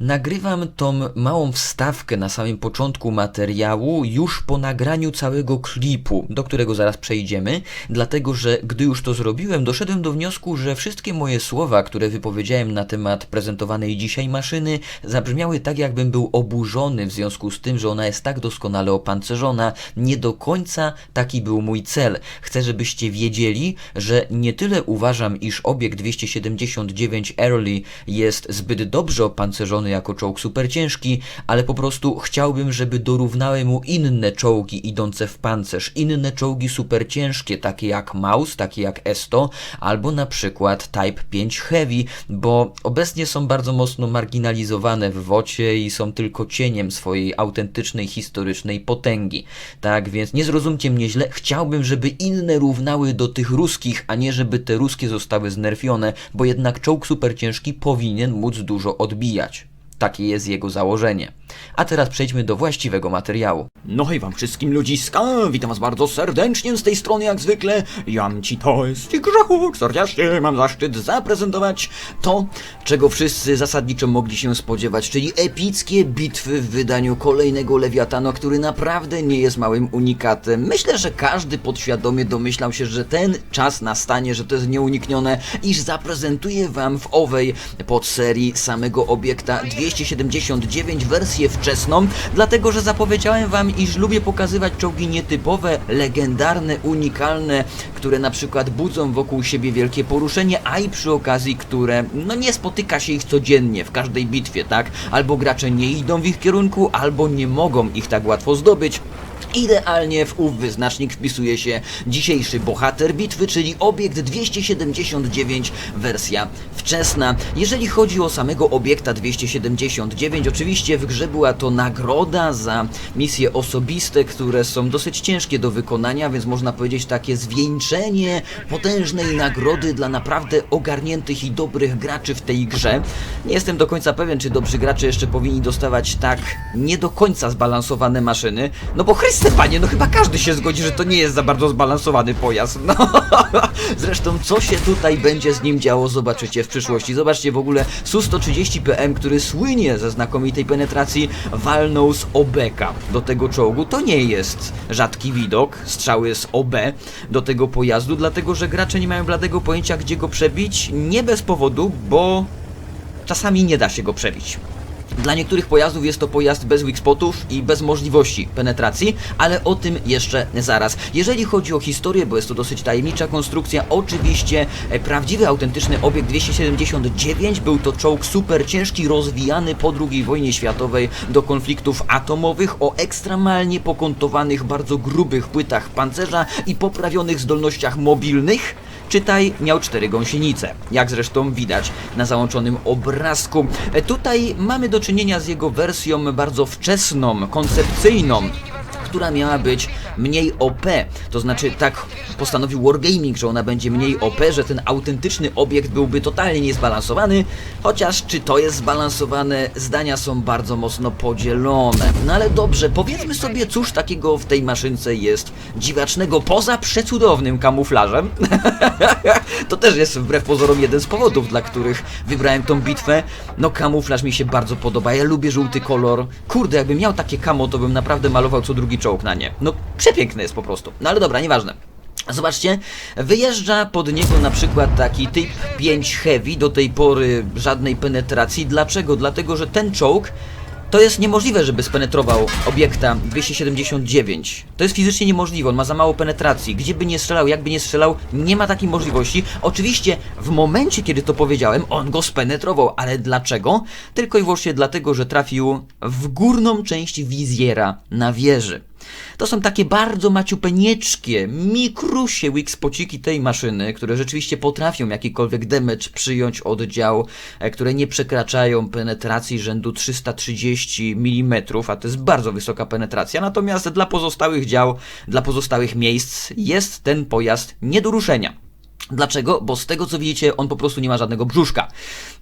Nagrywam tą małą wstawkę na samym początku materiału już po nagraniu całego klipu, do którego zaraz przejdziemy, dlatego że gdy już to zrobiłem, doszedłem do wniosku, że wszystkie moje słowa, które wypowiedziałem na temat prezentowanej dzisiaj maszyny, zabrzmiały tak, jakbym był oburzony w związku z tym, że ona jest tak doskonale opancerzona. Nie do końca taki był mój cel. Chcę, żebyście wiedzieli, że nie tyle uważam, iż obiekt 279 Early jest zbyt dobrze opancerzony jako czołg super ciężki, ale po prostu chciałbym, żeby dorównały mu inne czołgi idące w pancerz, inne czołgi super ciężkie, takie jak Maus, takie jak Esto, albo na przykład Type 5 Heavy, bo obecnie są bardzo mocno marginalizowane w wocie i są tylko cieniem swojej autentycznej, historycznej potęgi. Tak więc nie zrozumcie mnie źle, chciałbym, żeby inne równały do tych ruskich, a nie żeby te ruskie zostały znerfione, bo jednak czołg super ciężki powinien móc dużo odbijać. Takie jest jego założenie. A teraz przejdźmy do właściwego materiału. No hej wam wszystkim ludziska, witam was bardzo serdecznie z tej strony jak zwykle, Jan ci to jest i Grzechuk, serdecznie mam zaszczyt zaprezentować to, czego wszyscy zasadniczo mogli się spodziewać, czyli epickie bitwy w wydaniu kolejnego Lewiatana, który naprawdę nie jest małym unikatem. Myślę, że każdy podświadomie domyślał się, że ten czas nastanie, że to jest nieuniknione, iż zaprezentuję wam w owej podserii samego obiekta 279 wersję wczesną, dlatego że zapowiedziałem wam, iż lubię pokazywać czołgi nietypowe, legendarne, unikalne, które na przykład budzą wokół siebie wielkie poruszenie, a i przy okazji, które no nie spotyka się ich codziennie w każdej bitwie, tak? Albo gracze nie idą w ich kierunku, albo nie mogą ich tak łatwo zdobyć. Idealnie w ów wyznacznik wpisuje się dzisiejszy bohater bitwy, czyli obiekt 279 wersja wczesna. Jeżeli chodzi o samego obiekta 279, oczywiście w grze była to nagroda za misje osobiste, które są dosyć ciężkie do wykonania, więc można powiedzieć takie zwieńczenie potężnej nagrody dla naprawdę ogarniętych i dobrych graczy w tej grze. Nie jestem do końca pewien, czy dobrzy gracze jeszcze powinni dostawać tak nie do końca zbalansowane maszyny, no bo Chryste panie, no chyba każdy się zgodzi, że to nie jest za bardzo zbalansowany pojazd. No. Zresztą co się tutaj będzie z nim działo, zobaczycie w przyszłości. Zobaczcie w ogóle Su-130 PM, który słynie ze znakomitej penetracji, walnął z Obeka do tego czołgu. To nie jest rzadki widok, strzały z OB do tego pojazdu, dlatego że gracze nie mają bladego pojęcia, gdzie go przebić. Nie bez powodu, bo czasami nie da się go przebić. Dla niektórych pojazdów jest to pojazd bez weak spotów i bez możliwości penetracji, ale o tym jeszcze zaraz. Jeżeli chodzi o historię, bo jest to dosyć tajemnicza konstrukcja, oczywiście e, prawdziwy, autentyczny obiekt 279 był to czołg super ciężki, rozwijany po II wojnie światowej do konfliktów atomowych o ekstremalnie pokontowanych, bardzo grubych płytach pancerza i poprawionych zdolnościach mobilnych. Czytaj, miał cztery gąsienice, jak zresztą widać na załączonym obrazku. E, Tutaj mamy do czynienia z jego wersją bardzo wczesną, koncepcyjną, która miała być mniej OP. To znaczy, tak postanowił Wargaming, że ona będzie mniej OP, że ten autentyczny obiekt byłby totalnie niezbalansowany, chociaż czy to jest zbalansowane, zdania są bardzo mocno podzielone. No ale dobrze, powiedzmy sobie, cóż takiego w tej maszynce jest dziwacznego, poza przecudownym kamuflażem. to też jest wbrew pozorom jeden z powodów, dla których wybrałem tą bitwę. No kamuflaż mi się bardzo podoba, ja lubię żółty kolor. Kurde, jakbym miał takie kamo, to bym naprawdę malował co drugi czołg na nie. No przepiękny jest po prostu. No ale dobra, nieważne. Zobaczcie, wyjeżdża pod niego na przykład taki typ 5 Heavy, do tej pory żadnej penetracji. Dlaczego? Dlatego, że ten czołg to jest niemożliwe, żeby spenetrował obiekta 279. To jest fizycznie niemożliwe, on ma za mało penetracji. Gdzie by nie strzelał, jakby nie strzelał, nie ma takiej możliwości. Oczywiście w momencie, kiedy to powiedziałem, on go spenetrował, ale dlaczego? Tylko i wyłącznie dlatego, że trafił w górną część wizjera na wieży. To są takie bardzo maciupeńeczkie, mikrusie Wixpociki tej maszyny, które rzeczywiście potrafią jakikolwiek damage przyjąć od dział, e, które nie przekraczają penetracji rzędu 330 mm, a to jest bardzo wysoka penetracja. Natomiast dla pozostałych dział, dla pozostałych miejsc jest ten pojazd nie do ruszenia. Dlaczego? Bo z tego co widzicie, on po prostu nie ma żadnego brzuszka.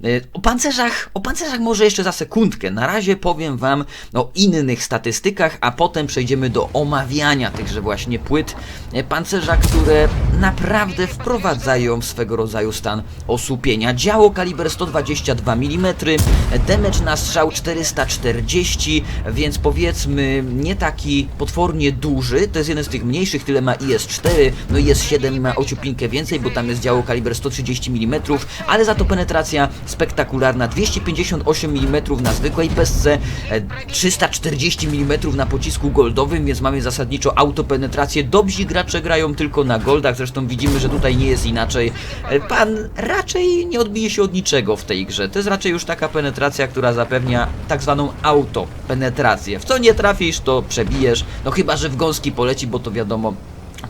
E, O pancerzach, o pancerzach może jeszcze za sekundkę. Na razie powiem wam o innych statystykach, a potem przejdziemy do omawiania tychże właśnie płyt e, pancerza, które naprawdę wprowadzają swego rodzaju stan osłupienia. Działo kaliber 122 mm, damage na strzał 440, więc powiedzmy nie taki potwornie duży. To jest jeden z tych mniejszych, tyle ma IS-4, no IS-7 ma ociupinkę więcej, bo tam jest działo kaliber 130 mm, ale za to penetracja spektakularna 258 mm na zwykłej pesce, e, 340 mm na pocisku goldowym, więc mamy zasadniczo autopenetrację. Dobrzy gracze grają tylko na goldach, zresztą widzimy, że tutaj nie jest inaczej. E, Pan raczej nie odbije się od niczego w tej grze. To jest raczej już taka penetracja, która zapewnia tak zwaną autopenetrację. W co nie trafisz, to przebijesz, no chyba, że w gąski poleci, bo to wiadomo,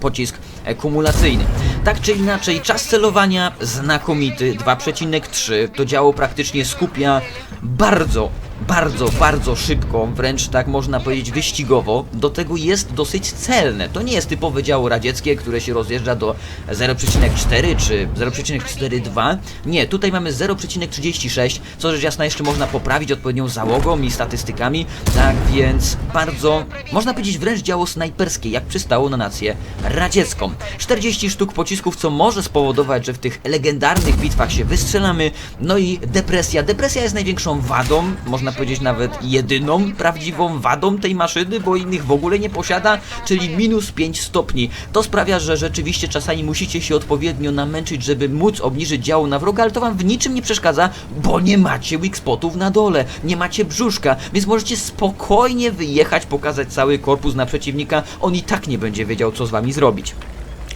pocisk kumulacyjny. Tak czy inaczej, czas celowania znakomity, 2,3. To działo praktycznie skupia bardzo, bardzo, bardzo szybko, wręcz tak można powiedzieć wyścigowo. Do tego jest dosyć celne. To nie jest typowe działo radzieckie, które się rozjeżdża do 0,4 czy 0,42. Nie, tutaj mamy 0,36, co rzecz jasna jeszcze można poprawić odpowiednią załogą i statystykami. Tak więc bardzo, można powiedzieć wręcz działo snajperskie, jak przystało na nację radziecką. 40 sztuk pocisków, co może spowodować, że w tych legendarnych bitwach się wystrzelamy. No i depresja. Depresja jest największą wadą, można powiedzieć nawet jedyną prawdziwą wadą tej maszyny, bo innych w ogóle nie posiada, czyli minus 5 stopni. To sprawia, że rzeczywiście czasami musicie się odpowiednio namęczyć, żeby móc obniżyć działo na wroga, ale to wam w niczym nie przeszkadza, bo nie macie weak spotów na dole, nie macie brzuszka, więc możecie spokojnie wyjechać, pokazać cały korpus na przeciwnika, on i tak nie będzie wiedział, co z wami zrobić.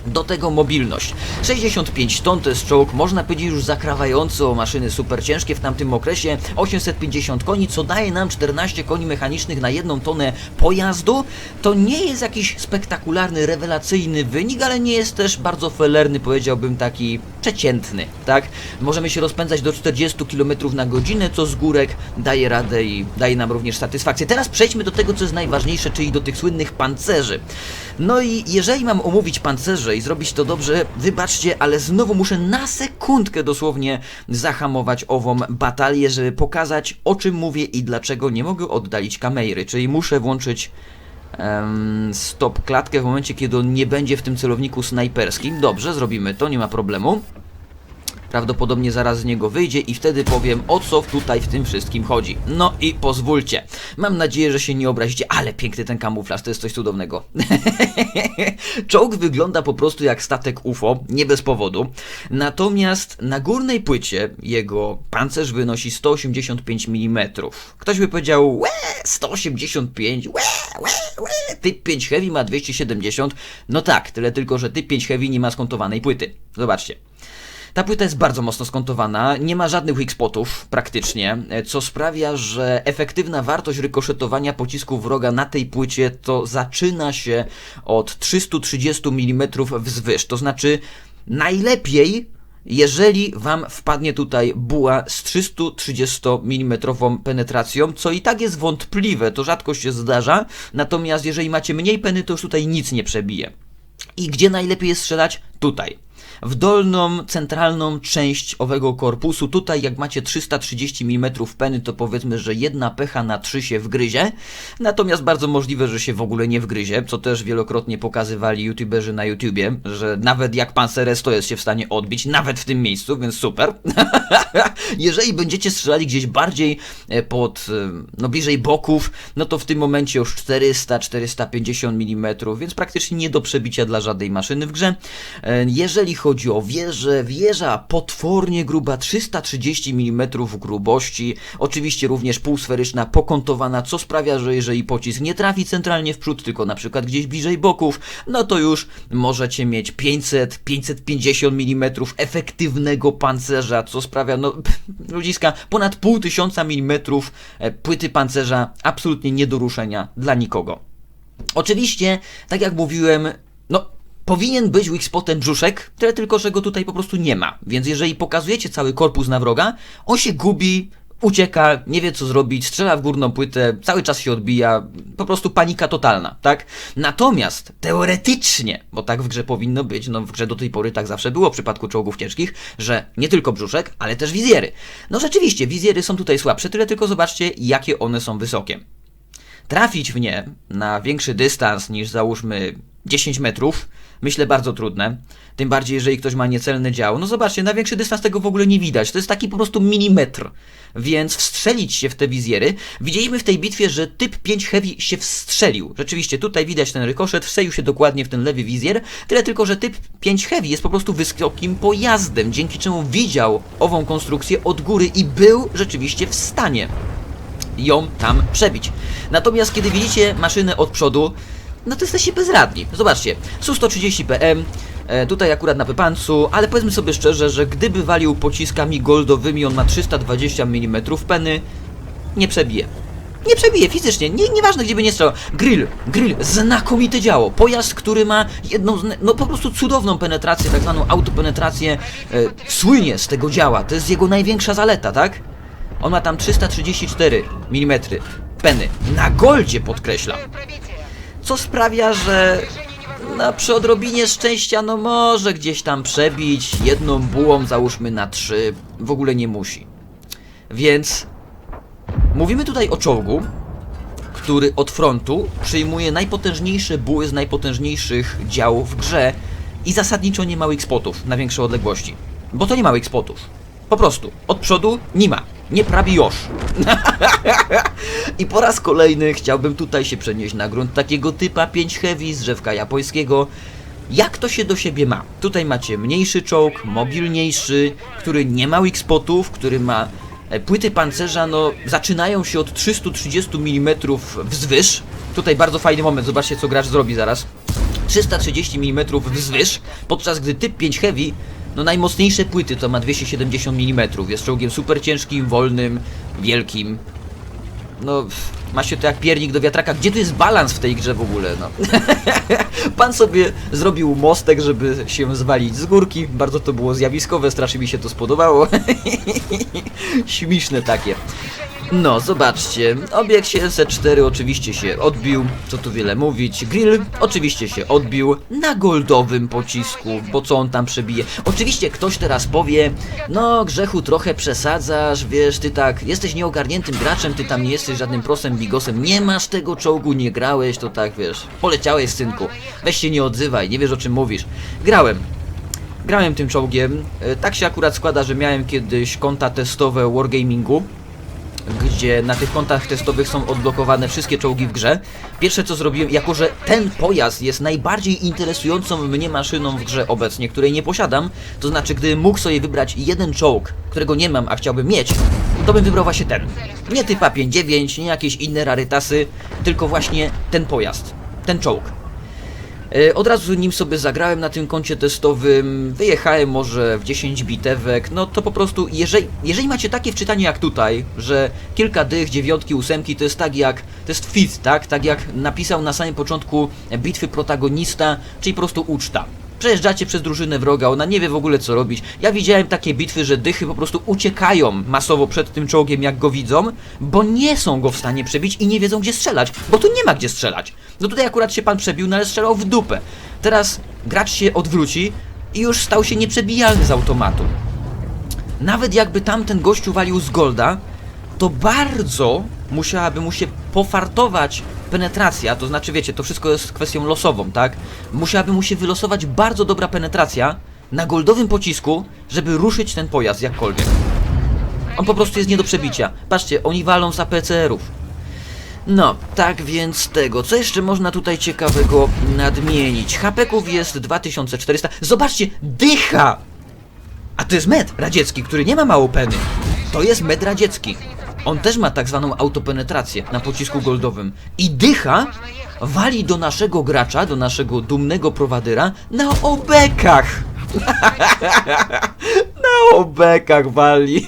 Do tego mobilność. 65 ton to jest czołg, można powiedzieć już zakrawający o maszyny super ciężkie w tamtym okresie. 850 koni, co daje nam 14 koni mechanicznych na jedną tonę pojazdu. To nie jest jakiś spektakularny, rewelacyjny wynik, ale nie jest też bardzo felerny, powiedziałbym taki przeciętny, tak? Możemy się rozpędzać do 40 km na godzinę, co z górek daje radę i daje nam również satysfakcję. Teraz przejdźmy do tego, co jest najważniejsze, czyli do tych słynnych pancerzy. No i jeżeli mam omówić pancerze i zrobić to dobrze, wybaczcie, ale znowu muszę na sekundkę dosłownie zahamować ową batalię, żeby pokazać o czym mówię i dlaczego nie mogę oddalić kamery, czyli muszę włączyć stop klatkę w momencie, kiedy on nie będzie w tym celowniku snajperskim. Dobrze, zrobimy to, nie ma problemu. Prawdopodobnie zaraz z niego wyjdzie i wtedy powiem o co tutaj w tym wszystkim chodzi. No i pozwólcie. Mam nadzieję, że się nie obrazicie, ale piękny ten kamuflaż, to jest coś cudownego. Czołg wygląda po prostu jak statek UFO, nie bez powodu. Natomiast na górnej płycie jego pancerz wynosi 185 mm. Ktoś by powiedział, łe, 185, łe. Typ 5 Heavy ma 270. No tak, tyle tylko, że typ 5 Heavy nie ma skontowanej płyty. Zobaczcie. Ta płyta jest bardzo mocno skontowana, nie ma żadnych weak spotów praktycznie, co sprawia, że efektywna wartość rykoszetowania pocisku wroga na tej płycie to zaczyna się od 330 mm wzwyż. To znaczy najlepiej jeżeli wam wpadnie tutaj buła z 330 mm penetracją, co i tak jest wątpliwe, to rzadko się zdarza, natomiast jeżeli macie mniej peny, to już tutaj nic nie przebije. I gdzie najlepiej jest strzelać? Tutaj w dolną, centralną część owego korpusu. Tutaj jak macie 330 mm peny, to powiedzmy, że jedna pecha na 3 się wgryzie. Natomiast bardzo możliwe, że się w ogóle nie wgryzie, co też wielokrotnie pokazywali youtuberzy na YouTubie, że nawet jak Panceres to jest się w stanie odbić, nawet w tym miejscu, więc super. Jeżeli będziecie strzelali gdzieś bardziej e, pod, e, no bliżej boków, no to w tym momencie już 400-450 mm, więc praktycznie nie do przebicia dla żadnej maszyny w grze. E, Jeżeli chodzi o wieżę, wieża potwornie gruba, 330 mm grubości, oczywiście również półsferyczna, pokontowana, co sprawia, że jeżeli pocisk nie trafi centralnie w przód, tylko na przykład gdzieś bliżej boków, no to już możecie mieć 500-550 mm efektywnego pancerza, co sprawia, no ludziska, ponad pół tysiąca e, płyty pancerza, absolutnie nie do ruszenia dla nikogo. Oczywiście, tak jak mówiłem, no powinien być weak spotem brzuszek, tyle tylko, że go tutaj po prostu nie ma. Więc jeżeli pokazujecie cały korpus na wroga, on się gubi ucieka, nie wie co zrobić, strzela w górną płytę, cały czas się odbija, po prostu panika totalna, tak? Natomiast teoretycznie, bo tak w grze powinno być, no w grze do tej pory tak zawsze było w przypadku czołgów ciężkich, że nie tylko brzuszek, ale też wizjery. No rzeczywiście, wizjery są tutaj słabsze, tyle tylko zobaczcie, jakie one są wysokie. Trafić w nie na większy dystans niż załóżmy 10 metrów, myślę bardzo trudne. Tym bardziej, jeżeli ktoś ma niecelny dział. No zobaczcie, na większy dystans tego w ogóle nie widać. To jest taki po prostu milimetr. Więc wstrzelić się w te wizjery. Widzieliśmy w tej bitwie, że typ 5 Heavy się wstrzelił. Rzeczywiście, tutaj widać ten rykoszet, wstrzelił się dokładnie w ten lewy wizjer. Tyle tylko, że typ 5 Heavy jest po prostu wysokim pojazdem, dzięki czemu widział ową konstrukcję od góry i był rzeczywiście w stanie ją tam przebić. Natomiast kiedy widzicie maszynę od przodu, no to jesteście bezradni. Zobaczcie, Su-130 PM, e, tutaj akurat na pepancu, ale powiedzmy sobie szczerze, że gdyby walił pociskami goldowymi, on ma 320 mm peny, nie przebije. Nie przebije fizycznie, nie, nieważne gdzie by nie strzelał. Grill, grill, znakomite działo. Pojazd, który ma jedną, no po prostu cudowną penetrację, tak zwaną autopenetrację, e, słynie z tego działa. To jest jego największa zaleta, tak? On ma tam 334 mm peny. Na goldzie podkreślam. Co sprawia, że no, przy odrobinie szczęścia no może gdzieś tam przebić jedną bułą załóżmy na 3. W ogóle nie musi. Więc mówimy tutaj o czołgu, który od frontu przyjmuje najpotężniejsze buły z najpotężniejszych działów w grze i zasadniczo nie ma spotów na większe odległości. Bo to nie ma spotów. Po prostu. Od przodu nie ma. Nie prawi już. I po raz kolejny chciałbym tutaj się przenieść na grunt takiego typa 5 Heavy z drzewka japońskiego. Jak to się do siebie ma? Tutaj macie mniejszy czołg, mobilniejszy, który nie ma weak spotów, który ma e, płyty pancerza, no zaczynają się od 330 mm wzwyż. Tutaj bardzo fajny moment, zobaczcie co gracz zrobi zaraz. 330 mm wzwyż, podczas gdy typ 5 Heavy, no najmocniejsze płyty to ma 270 mm. Jest czołgiem super ciężkim, wolnym, wielkim. No, ma się to jak piernik do wiatraka. Gdzie tu jest balans w tej grze w ogóle, no? Pan sobie zrobił mostek, żeby się zwalić z górki. Bardzo to było zjawiskowe, strasznie mi się to spodobało. Śmieszne takie. No, zobaczcie, obiekt 704 oczywiście się odbił, co tu wiele mówić. Grill oczywiście się odbił na goldowym pocisku, bo co on tam przebije. Oczywiście ktoś teraz powie, no grzechu trochę przesadzasz, wiesz, ty tak, jesteś nieogarniętym graczem, ty tam nie jesteś żadnym prosem bigosem, nie masz tego czołgu, nie grałeś, to tak, wiesz, poleciałeś synku, weź się nie odzywaj, nie wiesz o czym mówisz. Grałem, Grałem tym czołgiem. E, Tak się akurat składa, że miałem kiedyś konta testowe Wargamingu, gdzie na tych kontach testowych są odblokowane wszystkie czołgi w grze. Pierwsze co zrobiłem, jako że ten pojazd jest najbardziej interesującą mnie maszyną w grze obecnie, której nie posiadam, to znaczy gdybym mógł sobie wybrać jeden czołg, którego nie mam, a chciałbym mieć, to bym wybrał właśnie ten. Nie typa 5.9, nie jakieś inne rarytasy, tylko właśnie ten pojazd, ten czołg. E, Od razu nim sobie zagrałem na tym koncie testowym, wyjechałem może w 10 bitewek, no to po prostu, jeżeli, jeżeli macie takie wczytanie jak tutaj, że kilka dych, dziewiątki, ósemki, to jest tak jak, to jest fit, tak? Tak jak napisał na samym początku bitwy protagonista, czyli po prostu uczta. Przejeżdżacie przez drużynę wroga, ona nie wie w ogóle co robić. Ja widziałem takie bitwy, że dychy po prostu uciekają masowo przed tym czołgiem jak go widzą, bo nie są go w stanie przebić i nie wiedzą gdzie strzelać, bo tu nie ma gdzie strzelać. No tutaj akurat się pan przebił, no ale strzelał w dupę. Teraz gracz się odwróci i już stał się nieprzebijalny z automatu. Nawet jakby tamten gościu walił z golda, to bardzo musiałaby mu się pofartować penetracja, to znaczy wiecie, to wszystko jest kwestią losową, tak? Musiałaby mu się wylosować bardzo dobra penetracja na goldowym pocisku, żeby ruszyć ten pojazd jakkolwiek. On po prostu jest nie do przebicia. Patrzcie, oni walą z APCR-ów. No, tak więc tego. Co jeszcze można tutaj ciekawego nadmienić? hapeków jest 2400. Zobaczcie, dycha! A to jest med radziecki, który nie ma mało peny. To jest med radziecki. On też ma tak zwaną autopenetrację na pocisku goldowym. I dycha wali do naszego gracza, do naszego dumnego prowadera na obekach. na obekach wali.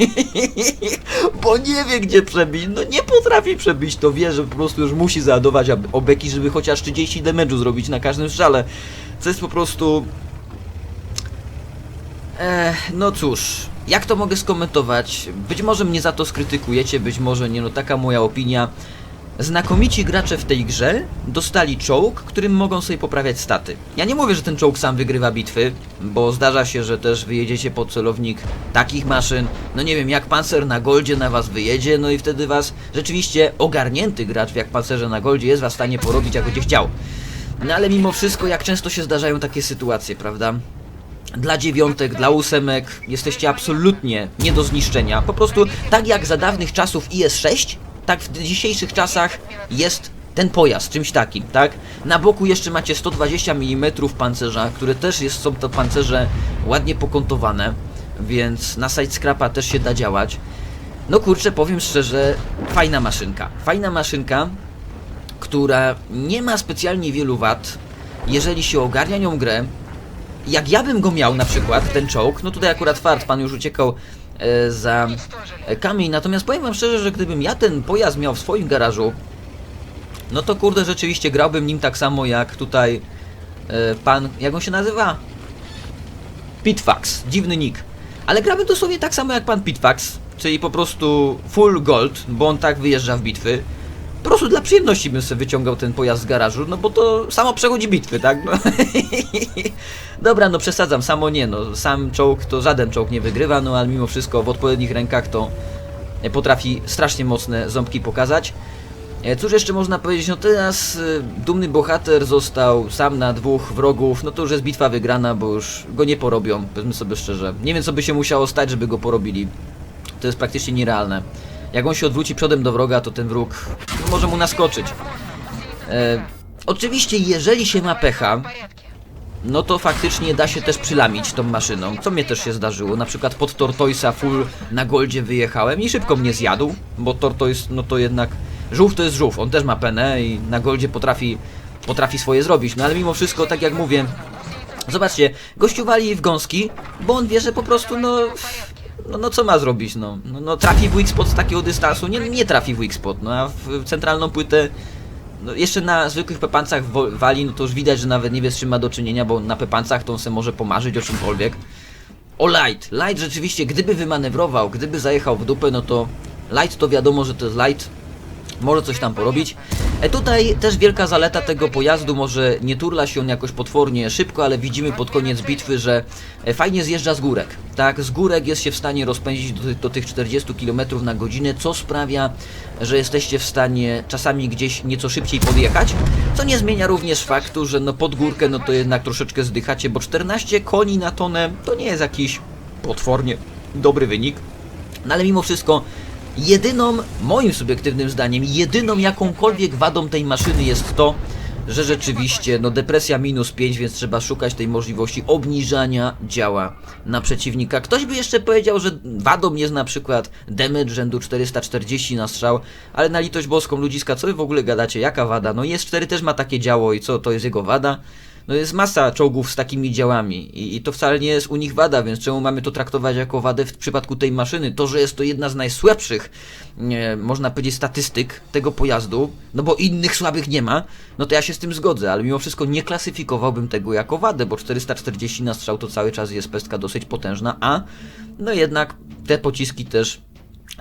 Bo nie wie gdzie przebić. No nie potrafi przebić, to wie, że po prostu już musi załadować obeki, żeby chociaż 30 damage'u zrobić na każdym strzale. Co jest po prostu No cóż, jak to mogę skomentować? Być może mnie za to skrytykujecie, być może nie, no taka moja opinia. Znakomici gracze w tej grze dostali czołg, którym mogą sobie poprawiać staty. Ja nie mówię, że ten czołg sam wygrywa bitwy, bo zdarza się, że też wyjedziecie pod celownik takich maszyn, no nie wiem, jak pancer na goldzie na was wyjedzie, no i wtedy was rzeczywiście ogarnięty gracz jak pancerze na goldzie jest was w stanie porobić jak będzie chciał. No ale mimo wszystko, jak często się zdarzają takie sytuacje, prawda? Dla dziewiątek, dla ósemek jesteście absolutnie nie do zniszczenia. Po prostu tak jak za dawnych czasów IS-6, tak w dzisiejszych czasach jest ten pojazd, czymś takim, tak? Na boku jeszcze macie 120 mm pancerza, które też jest, są to pancerze ładnie pokontowane, więc na side scrapa też się da działać. No kurczę, powiem szczerze, fajna maszynka. Fajna maszynka, która nie ma specjalnie wielu wad, jeżeli się ogarnia nią grę. Jak ja bym go miał na przykład, ten czołg, no tutaj akurat fart, pan już uciekał e, za kamień, natomiast powiem wam szczerze, że gdybym ja ten pojazd miał w swoim garażu, no to kurde rzeczywiście grałbym nim tak samo jak tutaj e, pan, jak on się nazywa? Pitfax, dziwny nick. Ale grałbym dosłownie tak samo jak pan Pitfax, czyli po prostu full gold, bo on tak wyjeżdża w bitwy. Po prostu dla przyjemności bym sobie wyciągał ten pojazd z garażu, no bo to samo przechodzi bitwy, tak? No. Dobra, no przesadzam, samo nie, no sam czołg to żaden czołg nie wygrywa, no ale mimo wszystko w odpowiednich rękach to e, potrafi strasznie mocne ząbki pokazać. E, Cóż jeszcze można powiedzieć, no teraz y, dumny bohater został sam na dwóch wrogów, no to już jest bitwa wygrana, bo już go nie porobią, powiedzmy sobie szczerze. Nie wiem co by się musiało stać, żeby go porobili. To jest praktycznie nierealne. Jak on się odwróci przodem do wroga, to ten wróg może mu naskoczyć. E, oczywiście, jeżeli się ma pecha, no to faktycznie da się też przylamić tą maszyną, co mnie też się zdarzyło. Na przykład pod Tortoisa full na goldzie wyjechałem i szybko mnie zjadł, bo Tortoise, no to jednak żółw to jest żółw, on też ma penę i na goldzie potrafi, potrafi swoje zrobić. No ale mimo wszystko, tak jak mówię, zobaczcie, gościu wali w gąski, bo on wie, że po prostu no... No, no co ma zrobić, no? No, no trafi w weak spot z takiego dystansu? Nie, nie trafi w weak spot, no a w centralną płytę no jeszcze na zwykłych pepancach wali, no to już widać, że nawet nie wie z czym ma do czynienia, bo na pepancach to on se może pomarzyć o czymkolwiek. O Light! Light rzeczywiście, gdyby wymanewrował, gdyby zajechał w dupę, no to Light to wiadomo, że to jest Light. Może coś tam porobić. E tutaj też wielka zaleta tego pojazdu, może nie turla się on jakoś potwornie szybko, ale widzimy pod koniec bitwy, że e, fajnie zjeżdża z górek. Tak, z górek jest się w stanie rozpędzić do, do tych 40 km na godzinę, co sprawia, że jesteście w stanie czasami gdzieś nieco szybciej podjechać, co nie zmienia również faktu, że no pod górkę no to jednak troszeczkę zdychacie, bo 14 koni na tonę to nie jest jakiś potwornie dobry wynik. No ale mimo wszystko, jedyną, moim subiektywnym zdaniem, jedyną jakąkolwiek wadą tej maszyny jest to, że rzeczywiście, no depresja minus 5, więc trzeba szukać tej możliwości obniżania działa na przeciwnika. Ktoś by jeszcze powiedział, że wadą jest na przykład damage rzędu 440 na strzał, ale na litość boską ludziska, co wy w ogóle gadacie, jaka wada? No jest 4 też ma takie działo i co, to jest jego wada? No jest masa czołgów z takimi działami i, i to wcale nie jest u nich wada, więc czemu mamy to traktować jako wadę w przypadku tej maszyny? To, że jest to jedna z najsłabszych, nie, można powiedzieć, statystyk tego pojazdu, no bo innych słabych nie ma, no to ja się z tym zgodzę, ale mimo wszystko nie klasyfikowałbym tego jako wadę, bo 440 na strzał to cały czas jest pestka dosyć potężna, a no jednak te pociski też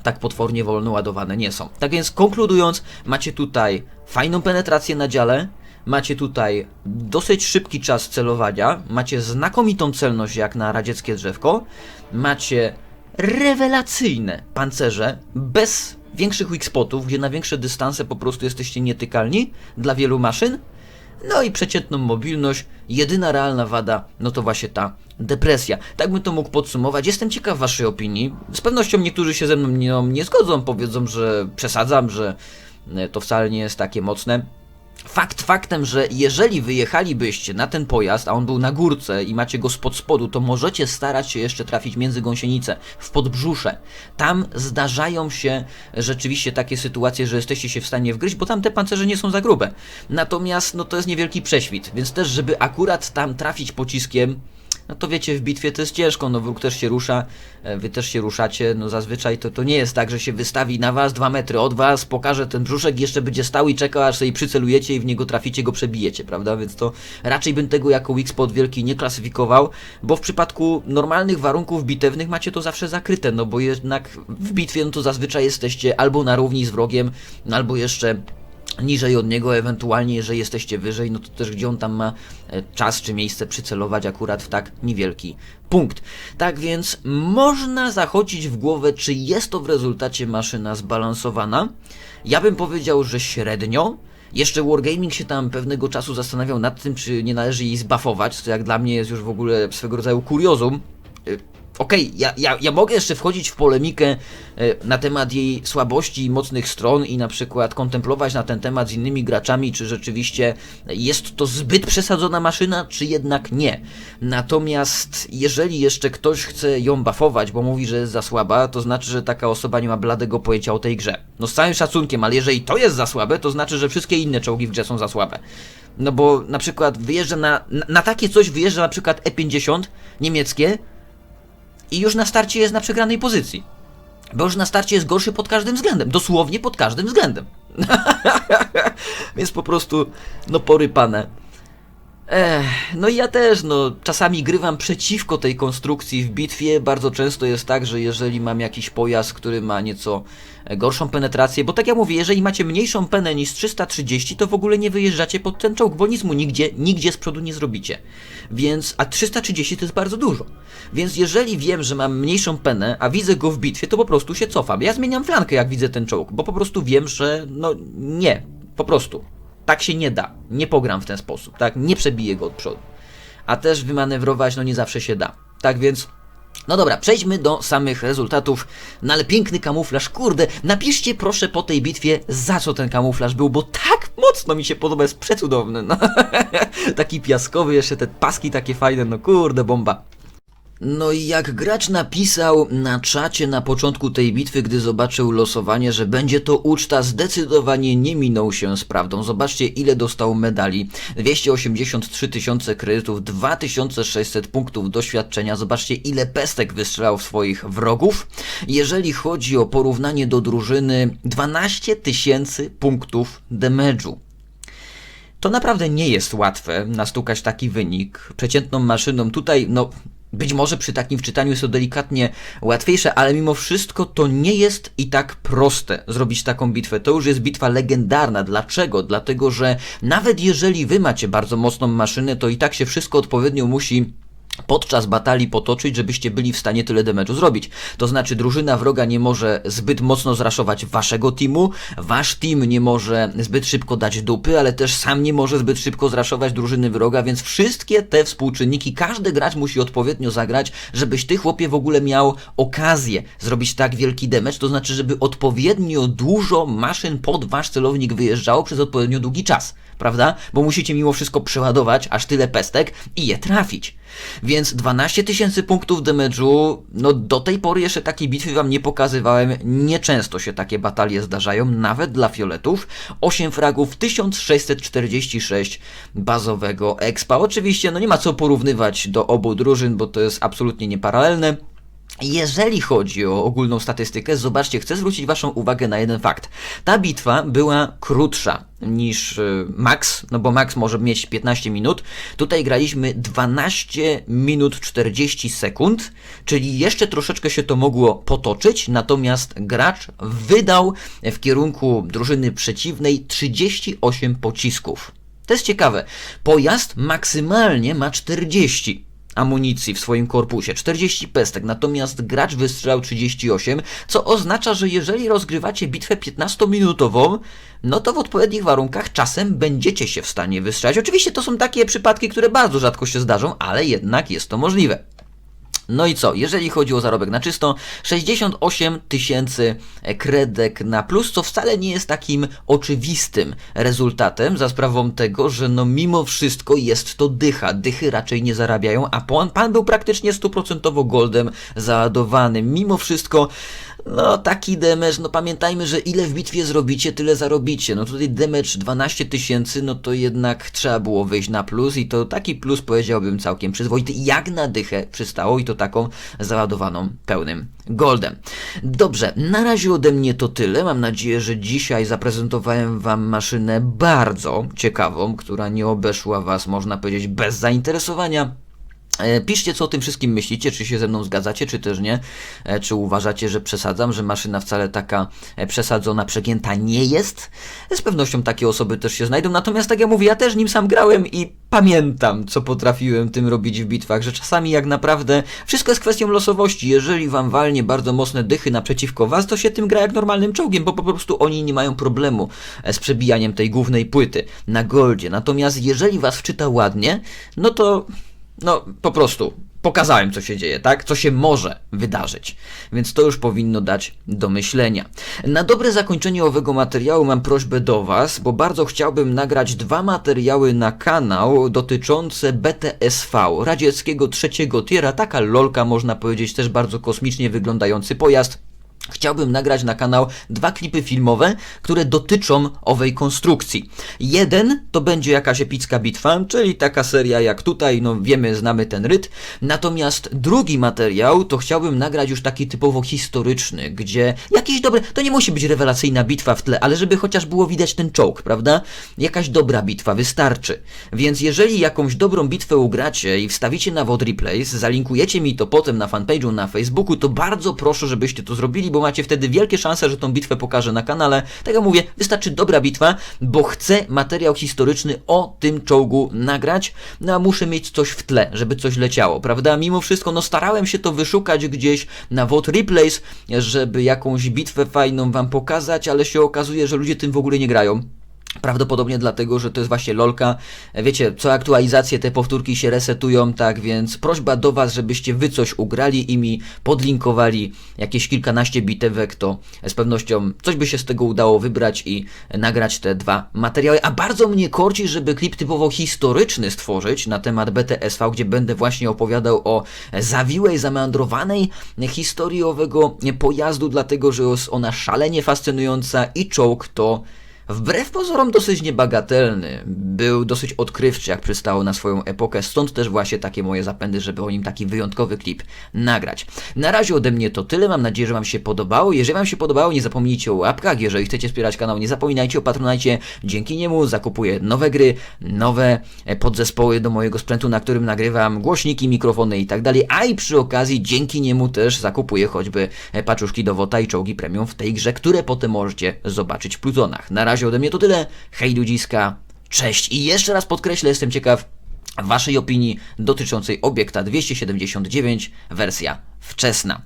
tak potwornie wolno ładowane nie są. Tak więc konkludując, macie tutaj fajną penetrację na dziale, macie tutaj dosyć szybki czas celowania, macie znakomitą celność jak na radzieckie drzewko, macie rewelacyjne pancerze bez większych weak spotów, gdzie na większe dystanse po prostu jesteście nietykalni dla wielu maszyn, no i przeciętną mobilność, jedyna realna wada, no to właśnie ta depresja. Tak bym to mógł podsumować. Jestem ciekaw waszej opinii. Z pewnością niektórzy się ze mną nie, nie zgodzą, powiedzą, że przesadzam, że e, to wcale nie jest takie mocne. Fakt faktem, że jeżeli wyjechalibyście na ten pojazd, a on był na górce i macie go spod spodu, to możecie starać się jeszcze trafić między gąsienice, w podbrzusze. Tam zdarzają się rzeczywiście takie sytuacje, że jesteście się w stanie wgryźć, bo tam te pancerze nie są za grube. Natomiast no to jest niewielki prześwit, więc też żeby akurat tam trafić pociskiem, no to wiecie, w bitwie to jest ciężko, no wróg też się rusza, e, wy też się ruszacie, no zazwyczaj to, to nie jest tak, że się wystawi na was dwa metry od was, pokaże ten brzuszek, jeszcze będzie stał i czekał, aż sobie przycelujecie i w niego traficie, go przebijecie, prawda? Więc to raczej bym tego jako weak spot wielki nie klasyfikował, bo w przypadku normalnych warunków bitewnych macie to zawsze zakryte, no bo jednak w bitwie no to zazwyczaj jesteście albo na równi z wrogiem, albo jeszcze niżej od niego, ewentualnie jeżeli jesteście wyżej, no to też gdzie on tam ma e, czas czy miejsce przycelować akurat w tak niewielki punkt. Tak więc można zachodzić w głowę, czy jest to w rezultacie maszyna zbalansowana. Ja bym powiedział, że średnio. Jeszcze Wargaming się tam pewnego czasu zastanawiał nad tym, czy nie należy jej zbafować, co jak dla mnie jest już w ogóle swego rodzaju kuriozum. Okej, ja, ja, ja mogę jeszcze wchodzić w polemikę e, na temat jej słabości i mocnych stron i na przykład kontemplować na ten temat z innymi graczami, czy rzeczywiście jest to zbyt przesadzona maszyna, czy jednak nie. Natomiast jeżeli jeszcze ktoś chce ją buffować, bo mówi, że jest za słaba, to znaczy, że taka osoba nie ma bladego pojęcia o tej grze. No z całym szacunkiem, ale jeżeli to jest za słabe, to znaczy, że wszystkie inne czołgi w grze są za słabe. No bo na przykład wyjeżdża na, na, na takie coś wyjeżdża na przykład E50 niemieckie, i już na starcie jest na przegranej pozycji. Bo już na starcie jest gorszy pod każdym względem. Dosłownie pod każdym względem. Więc po prostu, no porypane. Ech, no i ja też, no czasami grywam przeciwko tej konstrukcji w bitwie. Bardzo często jest tak, że jeżeli mam jakiś pojazd, który ma nieco e, gorszą penetrację, bo tak jak mówię, jeżeli macie mniejszą penę niż 330, to w ogóle nie wyjeżdżacie pod ten czołg, bo nic mu nigdzie, nigdzie z przodu nie zrobicie. Więc, a 330 to jest bardzo dużo. Więc jeżeli wiem, że mam mniejszą penę, a widzę go w bitwie, to po prostu się cofam. Ja zmieniam flankę, jak widzę ten czołg, bo po prostu wiem, że no nie, po prostu. Tak się nie da. Nie pogram w ten sposób, tak? Nie przebiję go od przodu. A też wymanewrować, no nie zawsze się da. Tak więc. No dobra, przejdźmy do samych rezultatów. No ale piękny kamuflaż, kurde, napiszcie proszę po tej bitwie, za co ten kamuflaż był, bo tak mocno mi się podoba, jest przecudowny. No. Taki piaskowy, jeszcze te paski takie fajne, no kurde, bomba. No i jak gracz napisał na czacie na początku tej bitwy, gdy zobaczył losowanie, że będzie to uczta, zdecydowanie nie minął się z prawdą. Zobaczcie ile dostał medali. 283 tysiące kredytów, 2600 punktów doświadczenia. Zobaczcie ile pestek wystrzelał w swoich wrogów. Jeżeli chodzi o porównanie do drużyny, 12 tysięcy punktów damage'u. To naprawdę nie jest łatwe nastukać taki wynik. Przeciętną maszyną tutaj, no, być może przy takim wczytaniu jest to delikatnie łatwiejsze, ale mimo wszystko to nie jest i tak proste zrobić taką bitwę. To już jest bitwa legendarna. Dlaczego? Dlatego, że nawet jeżeli wy macie bardzo mocną maszynę, to i tak się wszystko odpowiednio musi podczas batalii potoczyć, żebyście byli w stanie tyle damage'u zrobić. To znaczy drużyna wroga nie może zbyt mocno zraszować waszego teamu, wasz team nie może zbyt szybko dać dupy, ale też sam nie może zbyt szybko zraszować drużyny wroga, więc wszystkie te współczynniki, każdy gracz musi odpowiednio zagrać, żebyś ty chłopie w ogóle miał okazję zrobić tak wielki damage, to znaczy, żeby odpowiednio dużo maszyn pod wasz celownik wyjeżdżało przez odpowiednio długi czas prawda? Bo musicie mimo wszystko przeładować aż tyle pestek i je trafić. Więc 12 tysięcy punktów damage'u, no do tej pory jeszcze takiej bitwy wam nie pokazywałem, nieczęsto się takie batalie zdarzają, nawet dla fioletów. 8 fragów, 1646 bazowego expa. Oczywiście, no nie ma co porównywać do obu drużyn, bo to jest absolutnie nieparalelne. Jeżeli chodzi o ogólną statystykę, zobaczcie, chcę zwrócić Waszą uwagę na jeden fakt. Ta bitwa była krótsza niż y, Max, no bo Max może mieć 15 minut. Tutaj graliśmy 12 minut 40 sekund, czyli jeszcze troszeczkę się to mogło potoczyć, natomiast gracz wydał w kierunku drużyny przeciwnej 38 pocisków. To jest ciekawe. Pojazd maksymalnie ma 40 amunicji w swoim korpusie, 40 pestek, natomiast gracz wystrzelał 38, co oznacza, że jeżeli rozgrywacie bitwę 15-minutową, no to w odpowiednich warunkach czasem będziecie się w stanie wystrzelać. Oczywiście to są takie przypadki, które bardzo rzadko się zdarzą, ale jednak jest to możliwe. No i co, jeżeli chodzi o zarobek na czysto, 68 tysięcy kredek na plus, co wcale nie jest takim oczywistym rezultatem, za sprawą tego, że no mimo wszystko jest to dycha. Dychy raczej nie zarabiają, a pan, pan był praktycznie stuprocentowo goldem załadowany. Mimo wszystko, No taki damage, no pamiętajmy, że ile w bitwie zrobicie, tyle zarobicie. No tutaj damage 12 tysięcy, no to jednak trzeba było wyjść na plus i to taki plus powiedziałbym całkiem przyzwoity, jak na dychę przystało i to taką załadowaną pełnym goldem. Dobrze, na razie ode mnie to tyle. Mam nadzieję, że dzisiaj zaprezentowałem Wam maszynę bardzo ciekawą, która nie obeszła Was, można powiedzieć, bez zainteresowania. E, Piszcie, co o tym wszystkim myślicie, czy się ze mną zgadzacie, czy też nie. E, Czy uważacie, że przesadzam, że maszyna wcale taka e, przesadzona, przegięta nie jest. Z pewnością takie osoby też się znajdą. Natomiast, tak jak mówię, ja też nim sam grałem i pamiętam, co potrafiłem tym robić w bitwach, że czasami jak naprawdę wszystko jest kwestią losowości. Jeżeli wam walnie bardzo mocne dychy naprzeciwko was, to się tym gra jak normalnym czołgiem, bo po prostu oni nie mają problemu z przebijaniem tej głównej płyty na goldzie. Natomiast jeżeli was wczyta ładnie, no to no po prostu pokazałem, co się dzieje, tak? Co się może wydarzyć. Więc to już powinno dać do myślenia. Na dobre zakończenie owego materiału mam prośbę do Was, bo bardzo chciałbym nagrać dwa materiały na kanał dotyczące BTSV, radzieckiego trzeciego tiera, taka lolka można powiedzieć, też bardzo kosmicznie wyglądający pojazd. Chciałbym nagrać na kanał dwa klipy filmowe, które dotyczą owej konstrukcji. Jeden to będzie jakaś epicka bitwa, czyli taka seria jak tutaj, no wiemy, znamy ten ryt. Natomiast drugi materiał to chciałbym nagrać już taki typowo historyczny, gdzie jakiś dobry, to nie musi być rewelacyjna bitwa w tle, ale żeby chociaż było widać ten czołg, prawda? Jakaś dobra bitwa wystarczy. Więc jeżeli jakąś dobrą bitwę ugracie i wstawicie na WOD Replays, zalinkujecie mi to potem na fanpage'u na Facebooku, to bardzo proszę, żebyście to zrobili, bo macie wtedy wielkie szanse, że tą bitwę pokażę na kanale. Tak jak mówię, wystarczy dobra bitwa, bo chcę materiał historyczny o tym czołgu nagrać, no a muszę mieć coś w tle, żeby coś leciało, prawda? Mimo wszystko, no starałem się to wyszukać gdzieś na WOD Replays, żeby jakąś bitwę fajną wam pokazać, ale się okazuje, że ludzie tym w ogóle nie grają. Prawdopodobnie dlatego, że to jest właśnie lolka. Wiecie, co aktualizacje te powtórki się resetują, tak więc prośba do Was, żebyście Wy coś ugrali i mi podlinkowali jakieś kilkanaście bitewek, to z pewnością coś by się z tego udało wybrać i nagrać te dwa materiały. A bardzo mnie korci, żeby klip typowo historyczny stworzyć na temat BTSV, gdzie będę właśnie opowiadał o zawiłej, zameandrowanej historii owego pojazdu, dlatego że jest ona szalenie fascynująca i czołg to Wbrew pozorom dosyć niebagatelny, był dosyć odkrywczy, jak przystało na swoją epokę, stąd też właśnie takie moje zapędy, żeby o nim taki wyjątkowy klip nagrać. Na razie ode mnie to tyle, mam nadzieję, że Wam się podobało. Jeżeli Wam się podobało, nie zapomnijcie o łapkach, jeżeli chcecie wspierać kanał, nie zapominajcie o patronajcie, dzięki niemu zakupuję nowe gry, nowe e, podzespoły do mojego sprzętu, na którym nagrywam głośniki, mikrofony i tak dalej, a i przy okazji dzięki niemu też zakupuję choćby e, paczuszki do WOTA i czołgi premium w tej grze, które potem możecie zobaczyć w Plutonach. Na razie ode mnie to tyle. Hej ludziska, cześć i jeszcze raz podkreślę, jestem ciekaw Waszej opinii dotyczącej obiekta 279 wersja wczesna.